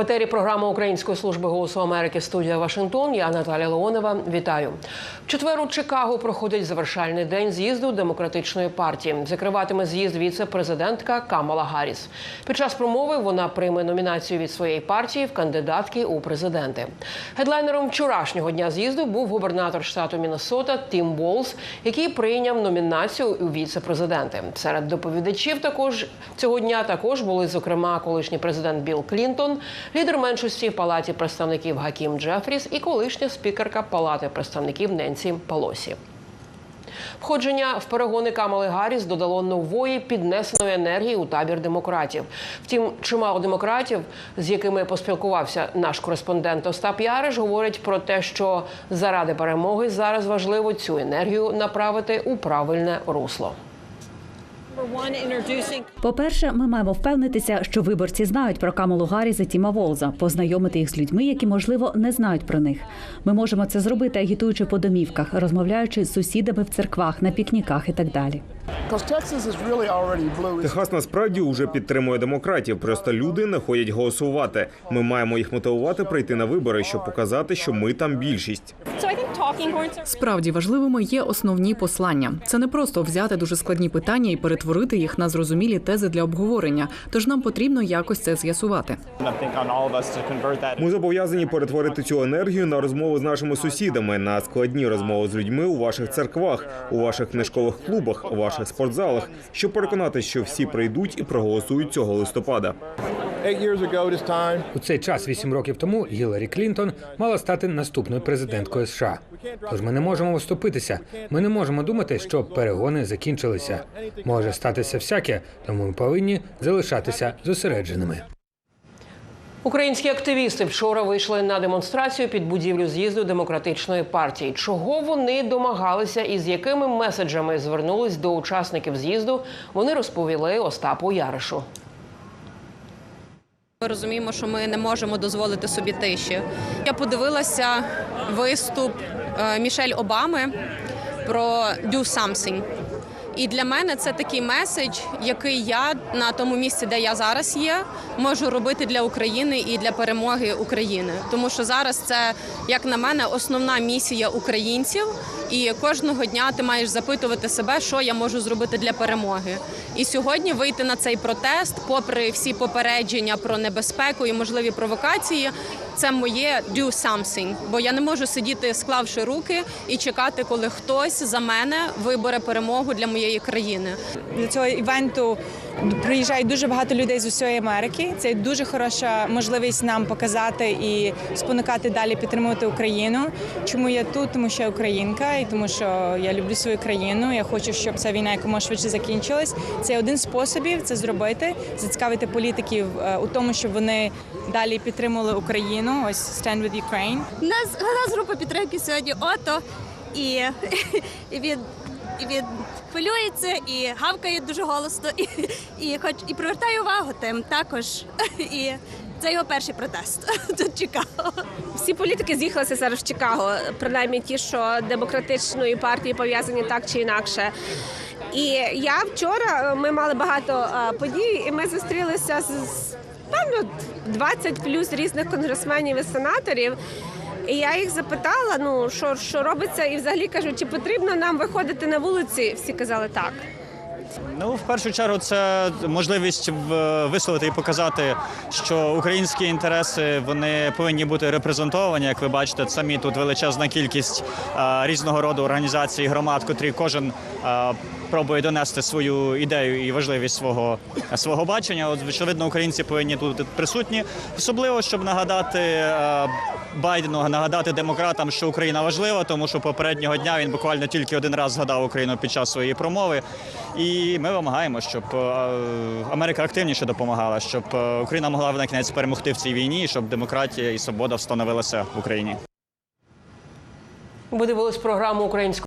В етері програми Української служби голосу Америки студія Вашингтон. Я Наталя Леонова. Вітаю. В четвер у Чикаго проходить завершальний день з'їзду демократичної партії. Закриватиме з'їзд віце-президентка Камала Гарріс. Під час промови вона прийме номінацію від своєї партії в кандидатки у президенти. Гедлайнером вчорашнього дня з'їзду був губернатор штату Міннесота Тім Болс, який прийняв номінацію у віце-президенти. Серед доповідачів також цього дня також були зокрема колишній президент Білл Клінтон, лідер меншості в палаті представників Гакім Джефріс і колишня спікерка Палати представників Ненсі Палосі. Входження в перегони Камали Гарріс додало нової піднесеної енергії у табір демократів. Втім, чимало демократів, з якими поспілкувався наш кореспондент Остап Яриш, говорять про те, що заради перемоги зараз важливо цю енергію направити у правильне русло. По-перше, ми маємо впевнитися, що виборці знають про Камалу Гарріс і Тіма Волза, познайомити їх з людьми, які можливо не знають про них. Ми можемо це зробити, агітуючи по домівках, розмовляючи з сусідами в церквах, на пікніках і так далі. Техас насправді уже підтримує демократів. Просто люди не ходять голосувати. Ми маємо їх мотивувати прийти на вибори, щоб показати, що ми там більшість. Справді важливими є основні послання. Це не просто взяти дуже складні питання і перетворити їх на зрозумілі тези для обговорення. Тож нам потрібно якось це з'ясувати. Ми зобов'язані перетворити цю енергію на розмови з нашими сусідами, на складні розмови з людьми у ваших церквах, у ваших книжкових клубах, у ваших спортзалах, щоб переконати, що всі прийдуть і проголосують цього листопада. У цей час, вісім років тому, Гіларі Клінтон мала стати наступною президенткою США. Тож ми не можемо оступитися. Ми не можемо думати, що перегони закінчилися. Може статися всяке, тому ми повинні залишатися зосередженими. Українські активісти вчора вийшли на демонстрацію під будівлю з'їзду демократичної партії. Чого вони домагалися і з якими меседжами звернулись до учасників з'їзду, вони розповіли Остапу Яришу. Ми розуміємо, що ми не можемо дозволити собі тиші. Я подивилася виступ е, Мішель Обами про «Do something». І для мене це такий меседж, який я на тому місці, де я зараз є, можу робити для України і для перемоги України. Тому що зараз це, як на мене, основна місія українців. І кожного дня ти маєш запитувати себе, що я можу зробити для перемоги. І сьогодні вийти на цей протест, попри всі попередження про небезпеку і можливі провокації, це моє do something. Бо я не можу сидіти, склавши руки і чекати, коли хтось за мене вибере перемогу для моєї країни. До цього івенту приїжджають дуже багато людей з усієї Америки. Це дуже хороша можливість нам показати і спонукати далі підтримувати Україну. Чому я тут? Тому що я українка, і тому що я люблю свою країну. Я хочу, щоб ця війна якомога швидше закінчилась. Це один з способів це зробити, зацікавити політиків е, у тому, щоб вони далі підтримували Україну. Ось Stand with Ukraine. У нас, у нас група підтримки сьогодні ото і, він. Він хвилюється і гавкає дуже голосно, і, і хоч і привертає увагу тим також. І це його перший протест тут Чикаго. Всі політики з'їхалися зараз в Чикаго, принаймні ті, що демократичної партії пов'язані так чи інакше. І я вчора ми мали багато е, подій, і ми зустрілися з, певно 20 плюс різних конгресменів і сенаторів. І я їх запитала, ну що, що робиться, і взагалі кажу, чи потрібно нам виходити на вулиці? Всі казали так. Ну, в першу чергу, це можливість висловити і показати, що українські інтереси вони повинні бути репрезентовані. Як ви бачите, самі тут величезна кількість а, різного роду організацій, громад, котрі кожен а, пробує донести свою ідею і важливість свого свого бачення. От очевидно, українці повинні тут присутні, особливо щоб нагадати. а, Байдену нагадати демократам, що Україна важлива, тому що попереднього дня він буквально тільки один раз згадав Україну під час своєї промови. І ми вимагаємо, щоб е, Америка активніше допомагала, щоб е, Україна могла на кінець перемогти в цій війні, щоб демократія і свобода встановилася в Україні. Ви дивились програму української.